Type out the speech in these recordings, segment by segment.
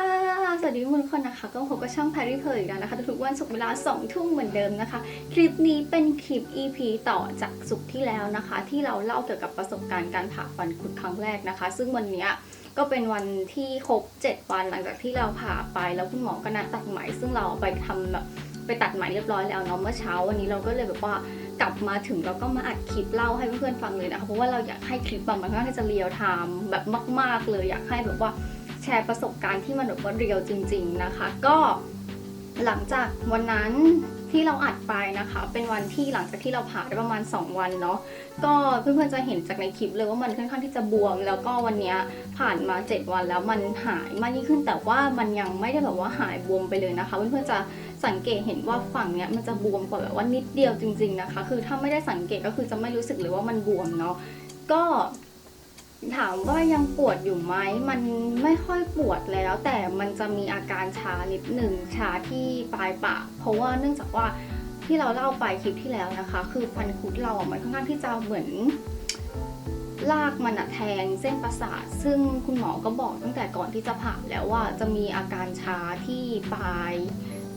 ค่ะ สวัสดีทุกคนนะคะ ก็พบกับช่องแพรรี่เพลอีกแล้วนะคะ ทุกวันศุกร์เวลา2ทุ่มเหมือนเดิมนะคะ คลิปนี้เป็นคลิป EP ต่อจากศุกร์ที่แล้วนะคะ ที่เราเล่าเกี่ยวกับประสบการณ์การผ่าฟันคุดครั้งแรกนะคะ ซึ่งวันนี้ก็เป็นวันที่ครบ 7 วันหลังจากที่เราผ่าไปแล้วคุณหมอก็นัดตัดไหม ซึ่งเราไปทำแบบไปตัดไหมเรียบร้อยแล้วเนาะเมื่อเช้าวันนี้เราก็เลยแบบว่ากลับมาถึงเราก็มาอัดคลิปเล่าให้เพื่อนๆฟังเลยนะคะเพราะว่าเราอยากให้คลิปแบบมันค่อนข้างจะเรียลไทม์แบบมาก ๆ เลยอยากให้แบบว่า แชร์ประสบการณ์ที่มันแบบว่าเรียวจริง ๆนะคะ ก็หลังจากวันนั้นที่เราอัดไปนะคะ เป็นวันที่หลังจากที่เราผ่าได้ประมาณ 2 วันเนาะก็เพื่อนๆจะเห็นจากในคลิปเลยว่ามันค่อนข้างที่จะบวม แล้วก็วันนี้ผ่านมา 7 วันแล้วมันหายมากยิ่งขึ้น แต่ว่ามันยังไม่ได้แบบว่าหายบวมไปเลยนะคะ เพื่อนๆจะสังเกตเห็นว่าฝั่งเนี้ยมันจะบวมกว่าแบบว่านิดเดียวจริง ๆนะคะ คือถ้าไม่ได้สังเกตก็คือจะไม่รู้สึกเลยว่ามันบวมเนาะก็ ถามว่ายังปวดอยู่ไหมมันไม่ค่อยปวดแล้ว แต่มันจะมีอาการชานิดหนึ่งชาที่ปลายปากเพราะว่าเนื่องจากว่าที่เราเล่าไปคลิปที่แล้วนะคะ คือฟันคุดเราอะมันค่อนข้างที่จะเหมือนลากมันอะแทงเส้นประสาท ซึ่งคุณหมอก็บอกตั้งแต่ก่อนที่จะผ่าแล้วว่าจะมีอาการชาที่ปลาย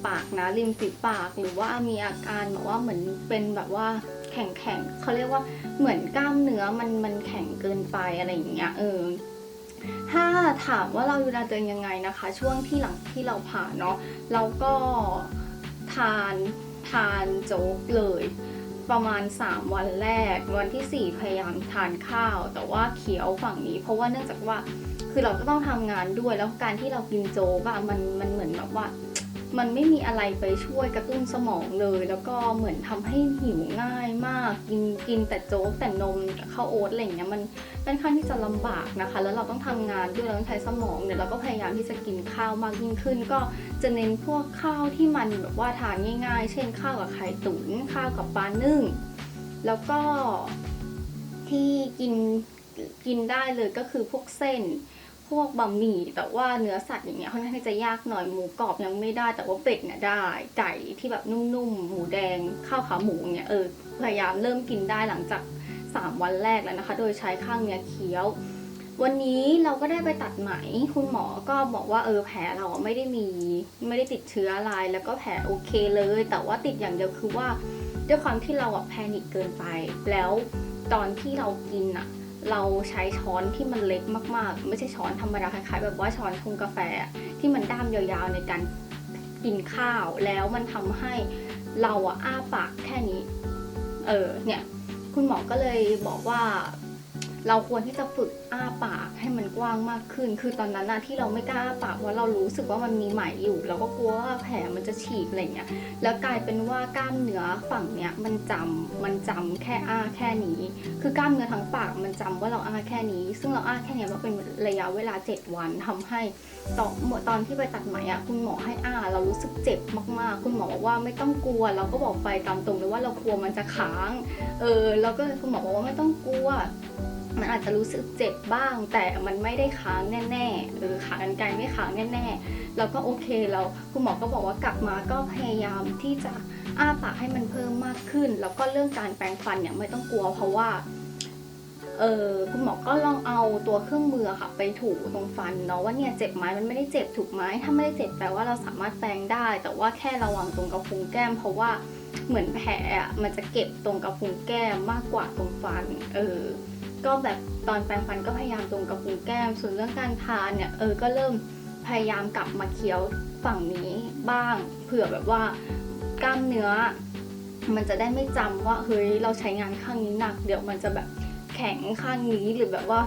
ปากนะริมฝีปาก หรือว่ามีอาการแบบว่าเหมือนเป็นแบบว่า แข็งแข็งเขาเรียกว่าเหมือนกล้ามเนื้อมันมันแข็งเกินไปอะไรอย่างเงี้ยเออถ้าถามว่าเราดูแลตัวเองยังไงนะคะ ช่วงที่หลังที่เราผ่าเนาะเราก็ทานทานโจ๊กเลย ประมาณ 3 วันแรก วันที่ 4 พยายามทานข้าว แต่ว่าเขียวฝั่งนี้ เพราะว่าเนื่องจากว่าคือเราก็ต้องทำงานด้วยแล้วการที่เรากินโจ๊กอะมันมันเหมือนแบบว่า มันไม่มีอะไรไปช่วยกระตุ้นสมองเลย แล้วก็เหมือนทำให้หิวง่ายมาก กินกินแต่โจ๊กแต่นมข้าวโอ๊ตอะไรเงี้ยมันค่อนข้างที่จะลำบากนะคะ แล้วเราต้องทำงานด้วยเราต้องใช้สมองเนี่ยเราก็พยายามที่จะกินข้าวมากยิ่งขึ้น ก็จะเน้นพวกข้าวที่มันแบบว่าทานง่าย ๆ เช่นข้าวกับไข่ตุ๋นข้าวกับปลานึ่ง แล้วก็ที่กินกินได้เลยก็คือพวกเส้น พวกบะหมี่แต่ว่าเนื้อสัตว์อย่างเงี้ยค่อนข้างที่จะยากหน่อยหมูกรอบยังไม่ได้ แต่ว่าเป็ดเนี่ยได้ไก่ที่แบบนุ่มๆหมูแดงข้าวขาหมูเนี่ยเออพยายามเริ่มกินได้หลังจาก 3 วันแรกแล้วนะคะ โดยใช้ข้างเนื้อเคี้ยว วันนี้เราก็ได้ไปตัดไหมคุณหมอก็บอกว่าเออแผลเราไม่ได้มีไม่ได้ติดเชื้ออะไรแล้วก็แผลโอเคเลย แต่ว่าติดอย่างเดียวคือว่าด้วยความที่เราอะแพนิคเกินไปแล้วตอนที่เรากินอะ เราใช้ช้อนที่มันเล็กมากๆ ไม่ใช่ช้อนธรรมดาคล้ายๆแบบว่าช้อนชงกาแฟที่มันด้ามยาวๆในการกินข้าว แล้วมันทำให้เราอะอ้าปากแค่นี้ เออเนี่ย คุณหมอก็เลยบอกว่า เราควรที่จะฝึกอ้าปากให้มันกว้างมากขึ้น คือตอนนั้นนะที่เราไม่กล้าอ้าปากเพราะเรารู้สึกว่ามันมีไหมอยู่ เราก็กลัวว่าแผลมันจะฉีกอะไรเงี้ย แล้วกลายเป็นว่ากล้ามเนื้อฝั่งเนี้ยมันจำมันจำแค่อ้าแค่นี้ คือกล้ามเนื้อทั้งปากมันจำว่าเราอ้าแค่นี้ ซึ่งเราอ้าแค่นี้มาเป็นระยะเวลา 7 วันทำให้ตอนตอนที่ไปตัดไหมอะคุณหมอให้อ้าเรารู้สึกเจ็บมากๆ คุณหมอบอกว่าไม่ต้องกลัว เราก็บอกไปตามตรงเลยว่าเรากลัวมันจะค้าง เออ แล้วก็คุณหมอบอกว่าไม่ต้องกลัว มันอาจจะรู้สึกเจ็บบ้าง แต่มันไม่ได้ค้างแน่ๆเออขากรรไกรไม่ค้างแน่ๆแล้วก็โอเคเราคุณหมอก็บอกว่ากลับมาก็พยายามที่จะอ้าปากให้มันเพิ่มมากขึ้น แล้วก็เรื่องการแปรงฟันเนี่ยไม่ต้องกลัวเพราะว่าเออคุณหมอก็ลองเอาตัวเครื่องมือค่ะ ไปถูตรงฟันเนาะว่าเนี่ยเจ็บไหมมันไม่ได้เจ็บถูกไหมถ้าไม่ได้เจ็บแปลว่าเราสามารถแปรงได้ แต่ว่าแค่ระวังตรงกระพุ้งแก้ม เพราะว่าเหมือนแผลอะมันจะเก็บตรงกระพุ้งแก้มมากกว่าตรงฟัน เออ ก็แบบตอนแปรงฟันก็พยายามตรงกระพุ้งแก้ม ส่วนเรื่องการทานเนี่ยเออก็เริ่มพยายามกลับมาเคี้ยวฝั่งนี้บ้างเผื่อแบบว่ากล้ามเนื้อ มันจะได้ไม่จำว่าเฮ้ยเราใช้งานข้างนี้หนัก เดี๋ยวมันจะแบบแข็งข้างนี้หรือแบบว่า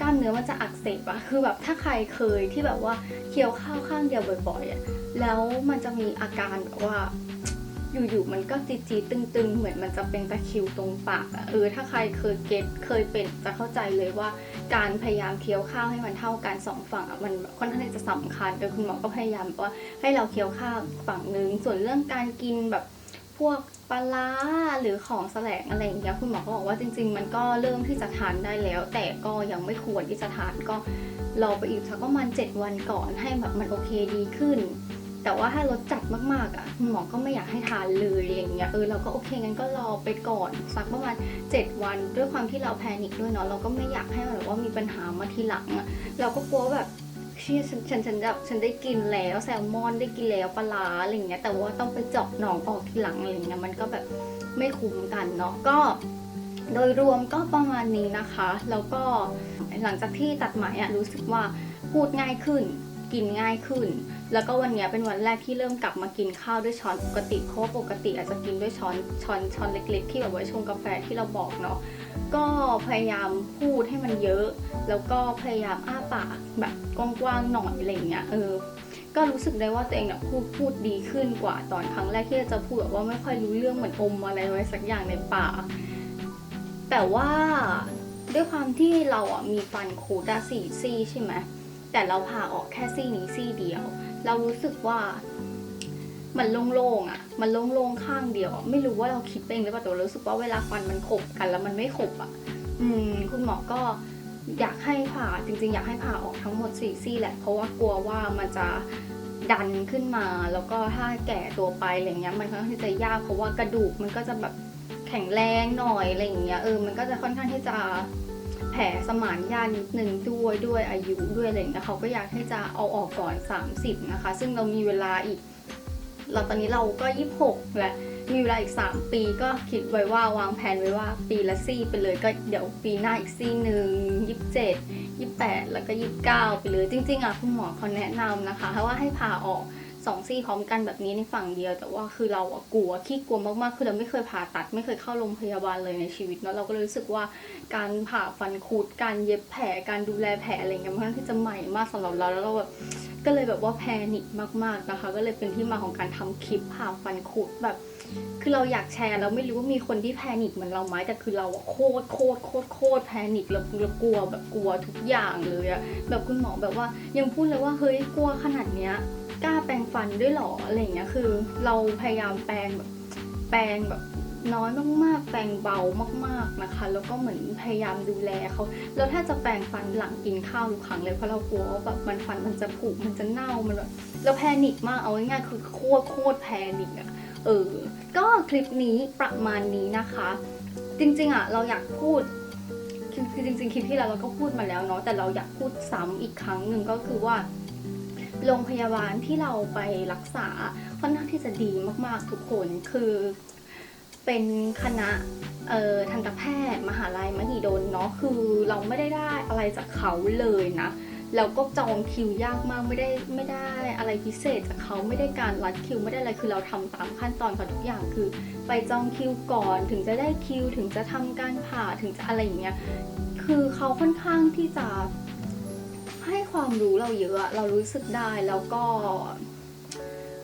กล้ามเนื้อมันจะอักเสบอะคือแบบถ้าใครเคยที่แบบว่าเคี้ยวข้าวข้างเดียวบ่อยๆอะแล้วมันจะมีอาการแบบว่า อยู่ๆมันก็จีจีๆตึงๆ เหมือนมันจะเป็นตะคิวตรงปากอะเออถ้าใครเคยเก็ตเคยเป็นจะเข้าใจเลยว่า การพยายามเคี้ยวข้าวให้มันเท่ากันสองฝั่งอะมันค่อนข้างจะสำคัญโดยคุณหมอก็พยายามว่าให้เราเคี้ยวข้าวฝั่งนึง ส่วนเรื่องการกินแบบพวกปลาร้าหรือของแสลงอะไรอย่างเงี้ยคุณหมอก็บอกว่าจริง ๆ มันก็เริ่มที่จะทานได้แล้ว แต่ก็ยังไม่ควรที่จะทานก็รอไปอีกสักประมาณ7วันก่อนให้แบบมันโอเคดีขึ้น แต่ว่าถ้ารสจัดมากๆอะคุณหมอก็ไม่อยากให้ทานเลยอะไรอย่างเงี้ยเออเราก็โอเคงั้นก็รอไปก่อนสักประมาณ 7 วัน ด้วยความที่เราแพนิคด้วยเนาะเราก็ไม่อยากให้แบบว่ามีปัญหามาทีหลังอะเราก็กลัวแบบที่ฉันฉันฉันแบบฉันได้กินแล้วแซลมอนได้กินแล้วปลาอะไรเงี้ยแต่ว่าต้องไปเจาะหนองออกทีหลังอะไรเงี้ยมันก็แบบไม่คุ้มกันเนาะก็ โดยรวมก็ประมาณนี้นะคะ แล้วก็หลังจากที่ตัดไหมอะรู้สึกว่าพูดง่ายขึ้น กินง่ายขึ้น แล้วก็วันนี้เป็นวันแรกที่เริ่มกลับมากินข้าวด้วยช้อนปกติเพราะปกติอาจจะกินด้วยช้อนช้อนช้อนเล็ก ๆ ที่แบบไว้ชงกาแฟที่เราบอกเนาะก็พยายามพูดให้มันเยอะ แล้วก็พยายามอ้าปากแบบกว้างๆหน่อยอะไรเงี้ยเออก็รู้สึกได้ว่าตัวเองเนี่ยพูดพูดดีขึ้นกว่าตอนครั้งแรกที่จะพูดแบบว่าไม่ค่อยรู้เรื่องเหมือนอมอะไรไว้สักอย่างในปากแต่ว่าด้วยความที่เราอะมีฟันคูดอะสี่ซี่ใช่ไหมแต่เราผ่าออกแค่ซี่นี้ซี่เดียว เรารู้สึกว่ามันโล่งๆอะ มันโล่งๆข้างเดียว ไม่รู้ว่าเราคิดเองหรือเปล่าแต่รารู้สึกว่าเวลาฟันมันขบกันแล้วมันไม่ขบอะ อืม คุณหมอก็อยากให้ผ่าจริง ๆ อยากให้ผ่าออกทั้งหมดสี่ซี่แหละ เพราะว่ากลัวว่ามันจะดันขึ้นมา แล้วก็ถ้าแก่ตัวไปอะไรเงี้ย มันค่อนข้างที่จะยากเพราะว่ากระดูกมันก็จะแบบแข็งแรงหน่อยอะไรอย่างเงี้ยเออ มันก็จะค่อนข้างที่จะ แผลสมานยากนิดนึงด้วยด้วยอายุด้วยอะไรอย่างเงี้ยเขาก็อยากให้จะเอาออกก่อน 30 นะคะ ซึ่งเรามีเวลาอีก เราตอนนี้เราก็ 26 และมีเวลาอีก 3 ปีก็คิดไว้ว่าวางแผนไว้ว่าปีละซี่ไปเลยก็เดี๋ยวปีหน้าอีกซี่หนึ่ง27 28 แล้วก็ 29 ไปเลย จริง ๆอะคุณหมอเขาแนะนำนะคะเพราะว่าให้ผ่าออก สองซี่พร้อมกันแบบนี้ในฝั่งเดียว แต่ว่าคือเราอะกลัวขี้กลัวมากๆ คือเราไม่เคยผ่าตัด ไม่เคยเข้าโรงพยาบาลเลยในชีวิตเนาะเราก็เลยรู้สึกว่าการผ่าฟันคุดการเย็บแผลการดูแลแผลอะไรเงี้ยมันค่องที่จะใหม่มากสำหรับเราแล้วเราแบบก็เลยแบบว่าแพนิคมากๆนะคะ ก็เลยเป็นที่มาของการทำคลิปผ่าฟันคุดแบบ คือเราอยากแชร์แล้วไม่รู้ว่ามีคนที่แพนิคเหมือนเราไหมแต่คือเราโคตรโคตรโคตรโคตรแพนิคเราเรากลัวแบบกลัวทุกอย่างเลยอะแบบคุณหมอแบบว่ายังพูดเลยว่าเฮ้ยกลัวขนาดเนี้ย กล้าแปรงฟันด้วยหรออะไรเงี้ยคือ เราพยายามแปรงแบบแปรงแบบน้อยมากๆแปรงเบามาก ๆนะคะ แล้วก็เหมือนพยายามดูแลเขาแล้วถ้าจะแปรงฟันหลังกินข้าวทุกครั้งเลยเพราะเรากลัวว่าแบบมันฟันมันจะผุมันจะเน่ามันแบบเราแพนิคมากเอาง่ายๆคือโคตรโคตรแพนิคอะเออ ก็คลิปนี้ประมาณนี้นะคะ จริงๆอะเราอยากพูดคือจริงๆคลิปที่แล้วเราก็พูดมาแล้วเนาะแต่เราอยากพูดซ้ำอีกครั้งหนึ่งก็คือว่า โรงพยาบาลที่เราไปรักษาค่อนข้างที่จะดีมากๆทุกคนคือเป็นคณะทันตแพทย์มหาลัยมหิดลเนาะคือเราไม่ได้ได้อะไรจากเขาเลยนะแล้วก็จองคิวยากมากไม่ได้ไม่ได้อะไรพิเศษจากเขาไม่ได้การรัดคิวไม่ได้อะไรคือเราทำตามขั้นตอนของทุกอย่างคือ ไปจองคิวก่อนถึงจะได้คิว ถึงจะทำการผ่าถึงจะอะไรอย่างเงี้ยคือเขาค่อนข้างที่จะ ให้ความรู้เราเยอะเรารู้สึกได้แล้วก็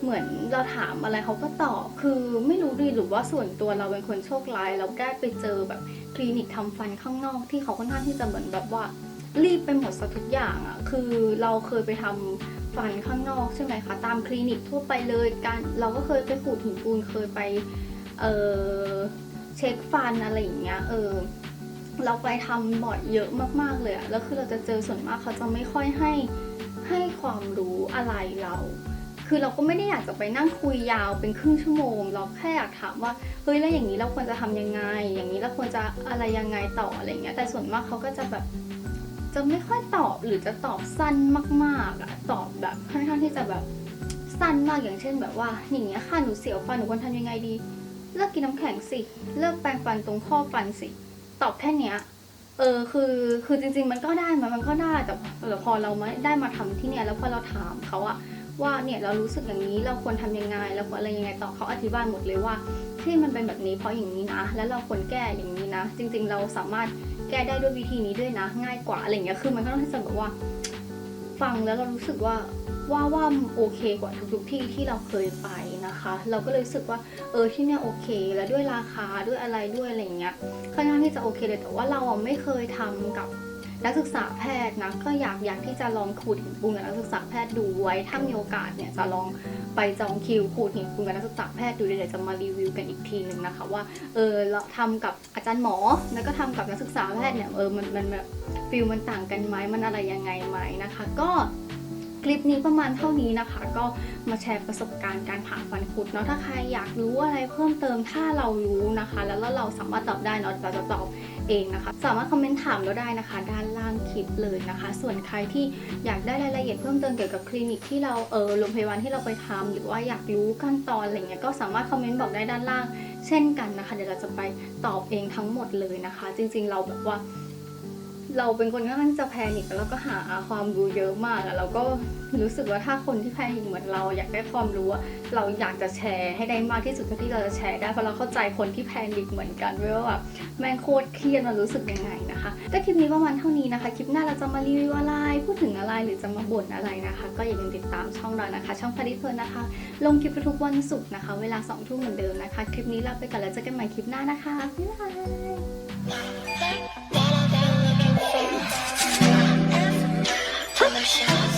เหมือนเราถามอะไรเขาก็ตอบคือไม่รู้ดีหรือว่าส่วนตัวเราเป็นคนโชคร้ายเราได้ไปเจอแบบคลินิกทำฟันข้างนอกที่เขาค่อนข้างที่จะเหมือนแบบว่า รีบไปหมดสักทุกอย่างอะคือเราเคยไปทำฟันข้างนอกใช่ไหมคะตามคลินิกทั่วไปเลยการเราก็เคยไปขูดหินปูนเคยไปเออเช็คฟันอะไรอย่างเงี้ยเออ เราไปทำบ่อยเยอะมากๆเลยอะแล้วคือเราจะเจอส่วนมากเขาจะไม่ค่อยให้ให้ความรู้อะไรเรา คือเราก็ไม่ได้อยากจะไปนั่งคุยยาวเป็นครึ่งชั่วโมง เราแค่อยากถามว่า เฮ้ยแล้วอย่างนี้เราควรจะทำยังไง อย่างนี้เราควรจะอะไรยังไงต่ออะไรเงี้ย แต่ส่วนมากเขาก็จะแบบจะไม่ค่อยตอบหรือจะตอบสั้นมากๆอะตอบแบบค่อนข้างที่จะแบบสั้นมากอย่างเช่นแบบว่า อย่างเงี้ยค่ะหนูเสียวฟันหนูควรทำยังไงดี เลิกกินน้ำแข็งสิ เลิกแปรงฟันตรงข้อฟันสิ ตอบแค่เนี้ย เออคือคือจริง ๆ มันก็ได้มันมันก็ได้แต่แต่พอเราไม่ได้มาทำที่เนี่ยแล้วพอเราถามเขาอะว่าเนี่ยเรารู้สึกอย่างนี้เราควรทำยังไงเราควรอะไรยังไงต่อเขาอธิบายหมดเลยว่า ที่มันเป็นแบบนี้เพราะอย่างนี้นะ แล้วเราควรแก้อย่างนี้นะ จริง ๆ เราสามารถแก้ได้ด้วยวิธีนี้ด้วยนะ ง่ายกว่าอะไรอย่างเงี้ยคือมันก็ต้องที่จะแบบว่า ฟังแล้วเรารู้สึกว่าว่าว่าโอเคกว่าทุกๆที่ที่เราเคยไปนะคะ เราก็เลยรู้สึกว่าเออที่เนี่ยโอเค แล้วด้วยราคาด้วยอะไรด้วยอะไรเงี้ยค่อนข้างที่จะโอเคเลยแต่ว่าเราไม่เคยทำกับ นักศึกษาแพทย์นะก็อยากอยากที่จะลองขูดหินปูนกับนักศึกษาแพทย์ดูไว้ถ้ามีโอกาสเนี่ยจะลองไปจองคิวขูดหินปูนกับนักศึกษาแพทย์ดูเดี๋ยวจะมารีวิวกันอีกทีหนึ่งนะคะว่าเออเราทำกับอาจารย์หมอแล้วก็ทำกับนักศึกษาแพทย์เนี่ยเออมันมันแบบฟิลมันต่างกันไหมมันอะไรยังไงไหมนะคะ ก็ ลิปนี้ประมาณเท่านี้นะคะ ก็มาแชร์ประสบการณ์การผ่าฟันคุดเนาะถ้าใครอยากรู้อะไรเพิ่มเติมถ้าเรารู้นะคะ แล้วเราสามารถตอบได้เนาะเราจะตอบเองนะคะ สามารถคอมเมนต์ถามเราได้นะคะ ด้านล่างคลิปเลยนะคะ ส่วนใครที่อยากได้รายละเอียดเพิ่มเติมเกี่ยวกับคลินิกที่เราเออโรงพยาบาลที่เราไปทำหรือว่าอยากรู้ขั้นตอนอะไรเงี้ยก็สามารถคอมเมนต์บอกได้ด้านล่าง เช่นกันนะคะ เดี๋ยวเราจะไปตอบเองทั้งหมดเลยนะคะ จริงๆเราแบบว่า เราเป็นคนค่อนข้างจะแพนิคแล้วก็หาความรู้เยอะมากอะเราก็รู้สึกว่าถ้าคนที่แพนิคเหมือนเราอยากได้ความรู้เราอยากจะแชร์ให้ได้มากที่สุดเท่าที่เราจะแชร์ได้เพราะเราเข้าใจคนที่แพนิคเหมือนกันว่าแบบแม่งโคตรเครียดมันรู้สึกยังไงนะคะก็คลิปนี้ประมาณเท่านี้นะคะคลิปหน้าเราจะมารีวิวอะไรพูดถึงอะไรหรือจะมาบ่นอะไรนะคะ ก็อย่าลืมติดตามช่องเรานะคะ ช่องพาริเพลินนะคะ ลงคลิปทุกวันศุกร์นะคะ เวลาสองทุ่มเหมือนเดิมนะคะ คลิปนี้ลาไปก่อนแล้วเจอกันใหม่คลิปหน้านะคะบ๊ายบาย 天